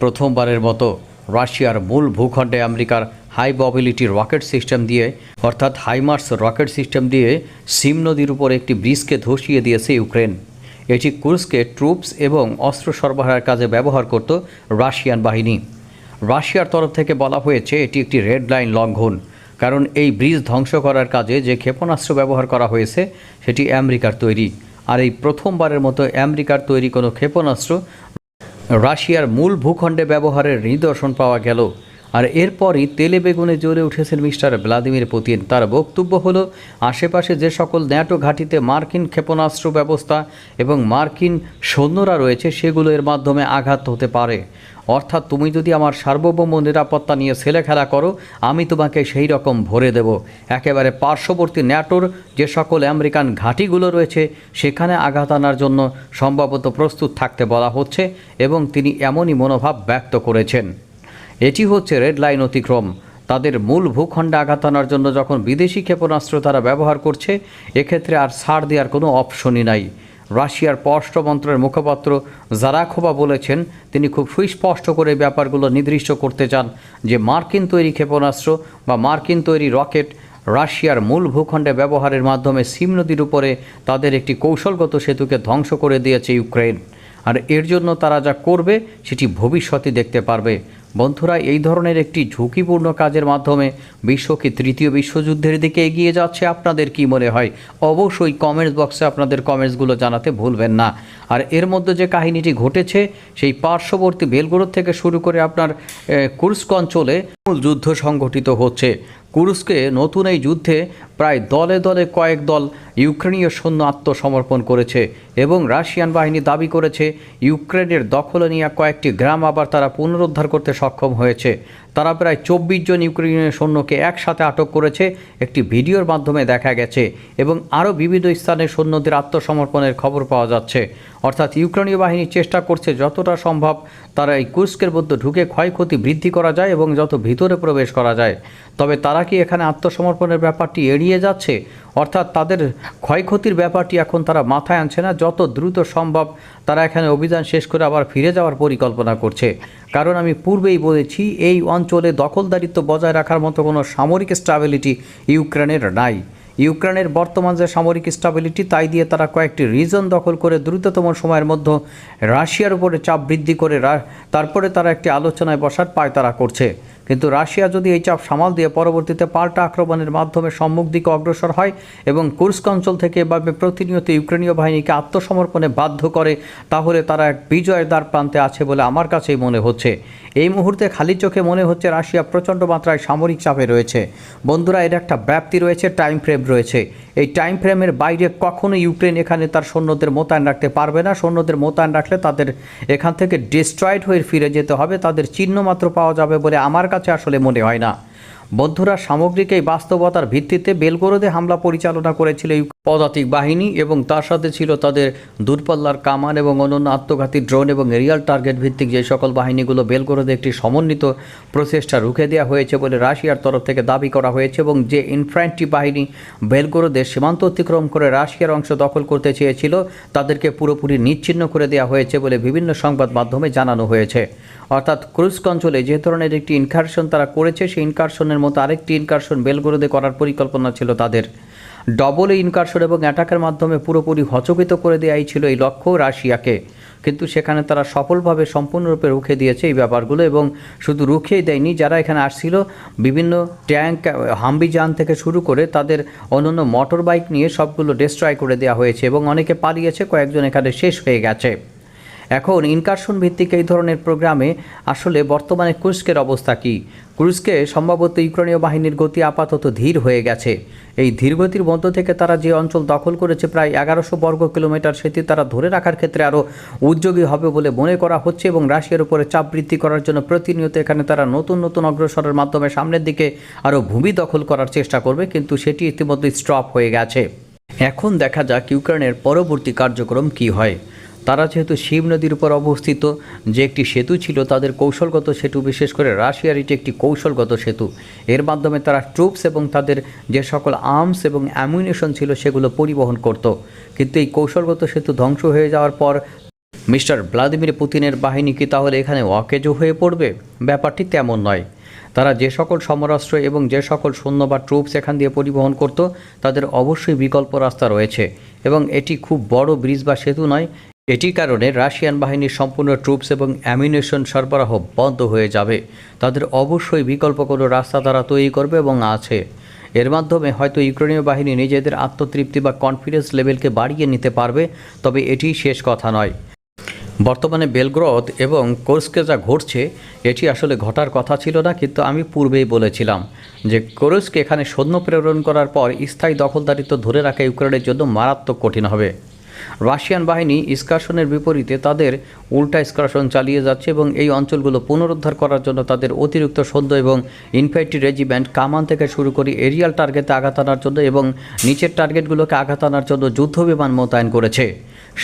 প্রথমবারের মতো রাশিয়ার মূল ভূখণ্ডে আমেরিকার হাই মোবিলিটি রকেট সিস্টেম দিয়ে, অর্থাৎ হাইমার্স রকেট সিস্টেম দিয়ে সিম নদীর উপর একটি ব্রিজকে ধসিয়ে দিয়েছে ইউক্রেন। এটি কুর্সকে ট্রুপস এবং অস্ত্র সরবরাহের কাজে ব্যবহার করত রাশিয়ান বাহিনী। রাশিয়ার তরফ থেকে বলা হয়েছে, এটি একটি রেড লাইন লঙ্ঘন, কারণ এই ব্রিজ ধ্বংস করার কাজে যে ক্ষেপণাস্ত্র ব্যবহার করা হয়েছে, সেটি আমেরিকার তৈরি। আর এই প্রথমবারের মতো আমেরিকার তৈরি কোনো ক্ষেপণাস্ত্র রাশিয়ার মূল ভূখণ্ডে ব্যবহারের নিদর্শন পাওয়া গেল। আর এরপরই তেলে বেগুনে জ্বলে উঠেছেন মিস্টার ভ্লাদিমির পুতিন। তার বক্তব্য হলো, আশেপাশে যে সকল ন্যাটো ঘাঁটিতে মার্কিন ক্ষেপণাস্ত্র ব্যবস্থা এবং মার্কিন সৈন্যরা রয়েছে, সেগুলো এর মাধ্যমে আঘাত হতে পারে। অর্থাৎ তুমি যদি আমার সার্বভৌম নিরাপত্তা নিয়ে ছেলে খেলা করো, আমি তোমাকে সেই রকম ভরে দেব। একেবারে পার্শ্ববর্তী ন্যাটোর যে সকল আমেরিকান ঘাঁটিগুলো রয়েছে, সেখানে আঘাত আনার জন্য সম্ভবত প্রস্তুত থাকতে বলা হচ্ছে এবং তিনি এমনই মনোভাব ব্যক্ত করেছেন। এটি হচ্ছে রেড লাইন অতিক্রম। তাদের মূল ভূখণ্ডে আঘাত আনার জন্য যখন বিদেশি ক্ষেপণাস্ত্র তারা ব্যবহার করছে, এক্ষেত্রে আর ছাড় দেওয়ার কোনো অপশনই নাই। রাশিয়ার পররাষ্ট্র মন্ত্রের মুখপাত্র জারাখোবা বলেছেন, তিনি খুব সুস্পষ্ট করে ব্যাপারগুলো নির্দিষ্ট করতে চান যে মার্কিন তৈরি ক্ষেপণাস্ত্র বা মার্কিন তৈরি রকেট রাশিয়ার মূল ভূখণ্ডে ব্যবহারের মাধ্যমে সিম নদীর উপরে তাদের একটি কৌশলগত সেতুকে ধ্বংস করে দিয়েছে ইউক্রেন আর এর জন্য তারা যা করবে, সেটি ভবিষ্যতে দেখতে পারবে। বন্ধুরা, এই ধরনের একটি ঝুঁকিপূর্ণ কাজের মাধ্যমে বিশ্বকে তৃতীয় বিশ্বযুদ্ধের দিকে এগিয়ে যাচ্ছে। আপনাদের কি মনে হয়? অবশ্যই কমেন্টস বক্সে আপনাদের কমেন্টসগুলো জানাতে ভুলবেন না। আর এর মধ্যে যে কাহিনীটি ঘটেছে, সেই পার্শ্ববর্তী বেলগোরদ থেকে শুরু করে আপনার কুর্স্ক অঞ্চলে মূল যুদ্ধ সংঘটিত হচ্ছে। কুরুস্কে নতুন এই যুদ্ধে প্রায় দলে দলে কয়েক দল ইউক্রেনীয় সৈন্য আত্মসমর্পণ করেছে এবং রাশিয়ান বাহিনী দাবি করেছে, ইউক্রেনের দখলে নেওয়া কয়েকটি গ্রাম আবার তারা পুনরুদ্ধার করতে সক্ষম হয়েছে। তারা প্রায় চব্বিশ জন ইউক্রেনীয় সৈন্যকে একসাথে আটক করেছে, একটি ভিডিওর মাধ্যমে দেখা গেছে এবং আরও বিভিন্ন স্থানে সৈন্যদের আত্মসমর্পণের খবর পাওয়া যাচ্ছে। অর্থাৎ ইউক্রেনীয় বাহিনী চেষ্টা করছে যতটা সম্ভব তারা এই কুস্কের মধ্যে ঢুকে ক্ষয়ক্ষতি বৃদ্ধি করা যায় এবং যত ভিতরে প্রবেশ করা যায়। তবে তারা কি এখানে আত্মসমর্পণের ব্যাপারটি এড়িয়ে যাচ্ছে? অর্থাৎ তাদের ক্ষয়ক্ষতির ব্যাপারটি এখন তারা মাথায় আনছে না। যত দ্রুত সম্ভব তারা এখানে অভিযান শেষ করে আবার ফিরে যাওয়ার পরিকল্পনা করছে। কারণ আমি পূর্বেই বলেছি, এই অঞ্চলে দখলদারিত্ব বজায় রাখার মতো কোনো সামরিক স্টাবিলিটি ইউক্রেনের নাই। ইউক্রেনের বর্তমান যে সামরিক স্টাবিলিটি তাই দিয়ে তারা কয়েকটি রিজন দখল করে দ্রুততম সময়ের মধ্যে রাশিয়ার উপরে চাপ বৃদ্ধি করে তারপরে তারা একটি আলোচনায় বসার পায় তারা করছে। কিন্তু রাশিয়া যদি এই চাপ সামাল দিয়ে পরবর্তীতে পাল্টা আক্রমণের মাধ্যমে সম্মুখ দিকে অগ্রসর হয় এবং কুর্স্ক অঞ্চল থেকে এভাবে প্রতিনিয়ত ইউক্রেনীয় বাহিনীকে আত্মসমর্পণে বাধ্য করে, তাহলে তারা এক বিজয়ের দ্বার প্রান্তে আছে বলে আমার কাছেই মনে হচ্ছে। এই মুহূর্তে খালি চোখে মনে হচ্ছে রাশিয়া প্রচণ্ড মাত্রায় সামরিক চাপে রয়েছে। বন্ধুরা, এর একটা ব্যাপ্তি রয়েছে টাইম ফ্রেম রয়েছে। এই টাইম ফ্রেমের বাইরে কখনো ইউক্রেন এখানে তার সৈন্যদের মোতায়েন রাখতে পারবে না। সৈন্যদের মোতায়েন রাখলে তাদের এখান থেকে ডিস্ট্রয়েড হয়ে ফিরে যেতে হবে। তাদের চিহ্ন মাত্র পাওয়া যাবে বলে আমার কাছে আসলে মনে হয় না। বন্ধুরা সামগ্রিক এই বাস্তবতার ভিত্তিতে বেলগোরদে হামলা পরিচালনা করেছিল এই পদাতিক বাহিনী এবং তার সাথে ছিল তাদের দূরপাল্লার কামান এবং অন্যান্য আত্মঘাতী ড্রোন এবং এরিয়াল টার্গেট ভিত্তিক যে সকল বাহিনীগুলো বেলগোরদে একটি সমন্বিত প্রচেষ্টা রুখে দেওয়া হয়েছে বলে রাশিয়ার তরফ থেকে দাবি করা হয়েছে এবং যে ইনফ্যান্ট্রি বাহিনী বেলগোরদের সীমান্ত অতিক্রম করে রাশিয়ার অংশ দখল করতে চেয়েছিল, তাদেরকে পুরোপুরি নিচ্ছিন্ন করে দেওয়া হয়েছে বলে বিভিন্ন সংবাদ মাধ্যমে জানানো হয়েছে। অর্থাৎ ক্রুস্ক অঞ্চলে যে ধরনের একটি ইনকারশন তারা করেছে, সেই ইনকারশনের মতো আরেকটি ইনকারশন বেলগুরুদে করার পরিকল্পনা ছিল তাদের। ডবল ইনকারশন এবং অ্যাটাকের মাধ্যমে পুরোপুরি হচকিত করে দেওয়াই ছিল এই লক্ষ্য রাশিয়াকে। কিন্তু সেখানে তারা সফলভাবে সম্পূর্ণরূপে রুখে দিয়েছে এই ব্যাপারগুলো এবং শুধু রুখেই দেয়নি, যারা এখানে আসছিল, বিভিন্ন ট্যাঙ্ক হাম্বি যান থেকে শুরু করে তাদের অন্যান্য মোটর বাইক নিয়ে সবগুলো ডিস্ট্রয় করে দেওয়া হয়েছে এবং অনেকে পালিয়েছে, কয়েকজন এখানে শেষ হয়ে গেছে। এখন ইনকারশন ভিত্তিক এই ধরনের প্রোগ্রামে আসলে বর্তমানে কুস্কের অবস্থা কী? কুস্কে সম্ভবত ইউক্রেনীয় বাহিনীর গতি আপাতত ধীর হয়ে গেছে। এই ধীরগতির মধ্য থেকে তারা যে অঞ্চল দখল করেছে প্রায় এগারোশো বর্গ কিলোমিটার, সেটি তারা ধরে রাখার ক্ষেত্রে আরও উদ্যোগী হবে বলে মনে করা হচ্ছে এবং রাশিয়ার উপরে চাপ বৃদ্ধি করার জন্য প্রতিনিয়ত এখানে তারা নতুন নতুন অগ্রসরের মাধ্যমে সামনের দিকে আরও ভূমি দখল করার চেষ্টা করবে, কিন্তু সেটি ইতিমধ্যে স্টপ হয়ে গেছে। এখন দেখা যাক ইউক্রেনের পরবর্তী কার্যক্রম কী হয়। তারা যেহেতু শিব নদীর উপর অবস্থিত, যে একটি সেতু ছিল তাদের কৌশলগত সেতু, বিশেষ করে রাশিয়ার এটি একটি কৌশলগত সেতু। এর মাধ্যমে তারা ট্রুপস এবং তাদের যে সকল আর্মস এবং অ্যামিউনেশন ছিল সেগুলো পরিবহন করত। কিন্তু এই কৌশলগত সেতু ধ্বংস হয়ে যাওয়ার পর মিস্টার ভ্লাদিমির পুতিনের বাহিনী কি তাহলে এখানে অকেজো হয়ে পড়বে? ব্যাপারটি তেমন নয়। তারা যে সকল সমরাস্ত্র এবং যে সকল সৈন্য বা ট্রুপস এখান দিয়ে পরিবহন করত, তাদের অবশ্যই বিকল্প রাস্তা রয়েছে। এবং এটি খুব বড় ব্রিজ বা সেতু নয় এটি কারণে রাশিয়ান বাহিনীর সম্পূর্ণ ট্রুপস এবং অ্যামিনেশন সরবরাহ বন্ধ হয়ে যাবে। তাদের অবশ্যই বিকল্প কোনো রাস্তা তারা তৈরি করবে এবং আছে। এর মাধ্যমে হয়তো ইউক্রেনীয় বাহিনী নিজেদের আত্মতৃপ্তি বা কনফিডেন্স লেভেলকে বাড়িয়ে নিতে পারবে, তবে এটিই শেষ কথা নয়। বর্তমানে বেলগ্রদ এবং কোর্সকে যা ঘটছে, এটি আসলে ঘটার কথা ছিল না, কিন্তু আমি পূর্বেই বলেছিলাম যে কোরস্কে এখানে সৈন্য প্রেরণ করার পর স্থায়ী দখলদারিত্ব ধরে রাখা ইউক্রেনের জন্য মারাত্মক কঠিন হবে। রাশিয়ান বাহিনী ইস্কাশনের বিপরীতে তাদের উল্টা ইস্কাশন চালিয়ে যাচ্ছে এবং এই অঞ্চলগুলো পুনরুদ্ধার করার জন্য তাদের অতিরিক্ত সৈন্য এবং ইনফ্যান্ট্রি রেজিমেন্ট কামান থেকে শুরু করে এরিয়াল টার্গেটে আঘাত আনার জন্য এবং নিচের টার্গেটগুলোকে আঘাত আনার জন্য যুদ্ধ বিমান মোতায়েন করেছে।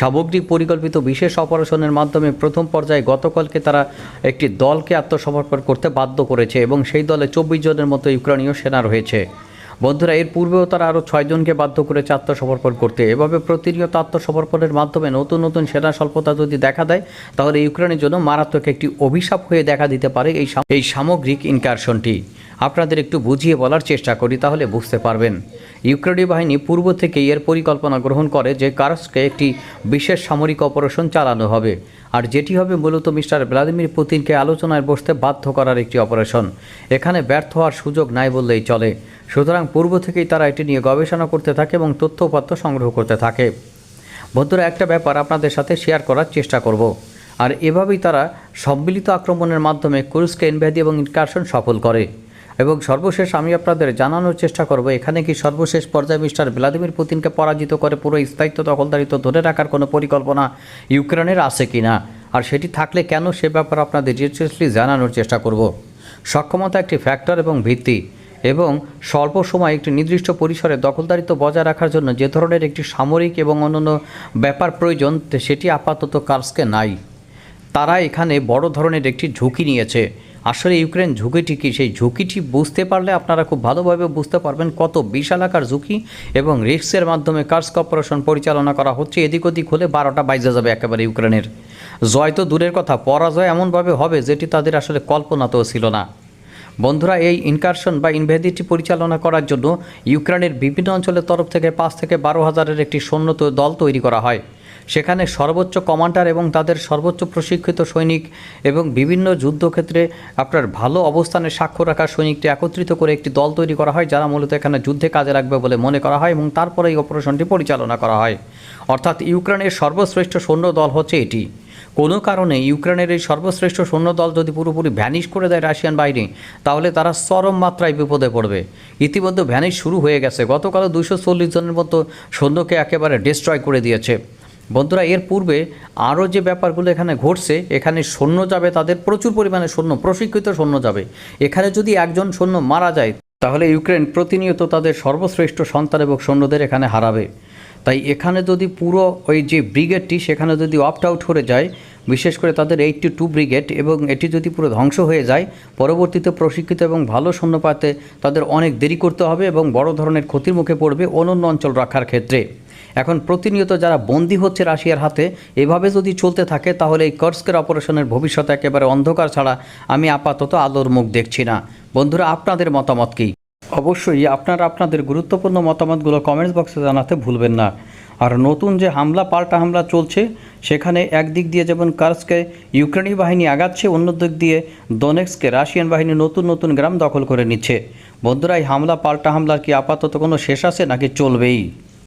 সামগ্রিক পরিকল্পিত বিশেষ অপারেশনের মাধ্যমে প্রথম পর্যায়ে গতকালকে তারা একটি দলকে আত্মসমর্পণ করতে বাধ্য করেছে এবং সেই দলে চব্বিশ জনের মতো ইউক্রেনীয় সেনা রয়েছে। বন্ধুরা, এর পূর্বেও তারা আরও ছয়জনকে বাধ্য করেছে আত্মসমর্পণ করতে। এভাবে প্রতিনিয়ত আত্মসমর্পণের মাধ্যমে নতুন নতুন সেনা স্বল্পতা যদি দেখা দেয়, তাহলে ইউক্রেনের জন্য মারাত্মক একটি অভিশাপ হয়ে দেখা দিতে পারে এই এই সামগ্রিক ইনকারশনটি। আপনাদের একটু বুঝিয়ে বলার চেষ্টা করি, তাহলে বুঝতে পারবেন। ইউক্রেনীয় বাহিনী পূর্ব থেকেই এর পরিকল্পনা গ্রহণ করে যে কারস্কে একটি বিশেষ সামরিক অপারেশন চালানো হবে। আর যেটি হবে মূলত মিস্টার ভ্লাদিমির পুতিনকে আলোচনায় বসতে বাধ্য করার একটি অপারেশন। এখানে ব্যর্থ হওয়ার সুযোগ নাই বললেই চলে। সুতরাং পূর্ব থেকেই তারা এটি নিয়ে গবেষণা করতে থাকে এবং তথ্য তথ্যপত্র সংগ্রহ করতে থাকে। বন্ধুরা, একটা ব্যাপার আপনাদের সাথে শেয়ার করার চেষ্টা করব। আর এভাবেই তারা সম্মিলিত আক্রমণের মাধ্যমে কুরুসকে ইনভ্যাদি এবং ইনকারশন সফল করে। এবং সর্বশেষ আমি আপনাদের জানানোর চেষ্টা করব, এখানে কি সর্বশেষ পর্যায়ে মিস্টার ভ্লাদিমির পুতিনকে পরাজিত করে পুরো স্থায়িত্ব দখলদারিত্ব ধরে রাখার কোনো পরিকল্পনা ইউক্রেনের আছে কি না আর সেটি থাকলে কেন সে ব্যাপারে আপনাদের ডিটেলসলি জানানোর চেষ্টা করব। সক্ষমতা একটি ফ্যাক্টর এবং ভিত্তি। এবং স্বল্প সময় একটি নির্দিষ্ট পরিসরে দখলদারিত্ব বজায় রাখার জন্য যে ধরনের একটি সামরিক এবং অন্যান্য ব্যাপার প্রয়োজন সেটি আপাতত কার্সকে নাই। তারা এখানে বড় ধরনের একটি ঝুঁকি নিয়েছে। আসলে ইউক্রেন ঝুঁকিটি কি? সেই ঝুঁকিটি বুঝতে পারলে আপনারা খুব ভালোভাবে বুঝতে পারবেন কত বিশাল আকার ঝুঁকি এবং রিস্কের মাধ্যমে কার্স কর্পোরেশন পরিচালনা করা হচ্ছে এদিক ওদিক হলে বারোটা বাইজে যাবে একেবারে ইউক্রেনের। জয় তো দূরের কথা, পরাজয় এমনভাবে হবে যেটি তাদের আসলে কল্পনাতেও ছিল না। বন্ধুরা, এই ইনকারশন বা ইনভেদিটি পরিচালনা করার জন্য ইউক্রেনের বিভিন্ন অঞ্চলের তরফ থেকে পাঁচ থেকে বারো হাজারের একটি সৈন্য দল তৈরি করা হয়। সেখানে সর্বোচ্চ কমান্ডার এবং তাদের সর্বোচ্চ প্রশিক্ষিত সৈনিক এবং বিভিন্ন যুদ্ধক্ষেত্রে আপনার ভালো অবস্থানে স্বাক্ষর রাখা সৈনিকটি একত্রিত করে একটি দল তৈরি করা হয়, যারা মূলত এখানে যুদ্ধে কাজে লাগবে বলে মনে করা হয় এবং তারপরে এই অপারেশনটি পরিচালনা করা হয়। অর্থাৎ ইউক্রেনের সর্বশ্রেষ্ঠ সৈন্য দল হচ্ছে এটি। কোনো কারণে ইউক্রেনের এই সর্বশ্রেষ্ঠ সৈন্য দল যদি পুরোপুরি ভ্যানিশ করে দেয় রাশিয়ান বাহিনী, তাহলে তারা চরম মাত্রায় বিপদে পড়বে। ইতিমধ্যে ভ্যানিশ শুরু হয়ে গেছে। গতকাল দুশো চল্লিশ জনের মতো সৈন্যকে একেবারে ডিস্ট্রয় করে দিয়েছে। বন্ধুরা, এর পূর্বে আরও যে ব্যাপারগুলো এখানে ঘটছে, এখানে সৈন্য যাবে, তাদের প্রচুর পরিমাণে সৈন্য, প্রশিক্ষিত সৈন্য যাবে। এখানে যদি একজন সৈন্য মারা যায়, তাহলে ইউক্রেন প্রতিনিয়ত তাদের সর্বশ্রেষ্ঠ সন্তান এবং সৈন্যদের এখানে হারাবে। তাই এখানে যদি পুরো ওই যে ব্রিগেডটি সেখানে যদি অপ্ট আউট করে যায়, বিশেষ করে তাদের এইটটি টু ব্রিগেড এবং এটি যদি পুরো ধ্বংস হয়ে যায়, পরবর্তীতে প্রশিক্ষিত এবং ভালো সৈন্যপাতে তাদের অনেক দেরি করতে হবে এবং বড় ধরনের ক্ষতির মুখে পড়বে অনন্য অঞ্চল রাখার ক্ষেত্রে। এখন প্রতিনিয়ত যারা বন্দী হচ্ছে রাশিয়ার হাতে, এভাবে যদি চলতে থাকে, তাহলে এই কর্স্কের অপারেশনের ভবিষ্যৎ একেবারে অন্ধকার ছাড়া আমি আপাতত আলোর মুখ দেখছি না। বন্ধুরা, আপনাদের মতামত কী? অবশ্যই আপনারা আপনাদের গুরুত্বপূর্ণ মতামতগুলো কমেন্টস বক্সে জানাতে ভুলবেন না। আর নতুন যে হামলা, পাল্টা হামলা চলছে, সেখানে একদিক দিয়ে যেমন কার্সকে ইউক্রেনি বাহিনী আগাচ্ছে অন্য দিক দিয়ে দোনেক্সকে রাশিয়ান বাহিনী নতুন নতুন গ্রাম দখল করে নিচ্ছে। বন্ধুরা, এই হামলা, পাল্টা হামলার কি আপাতত কোনো শেষ আছে নাকি চলবেই?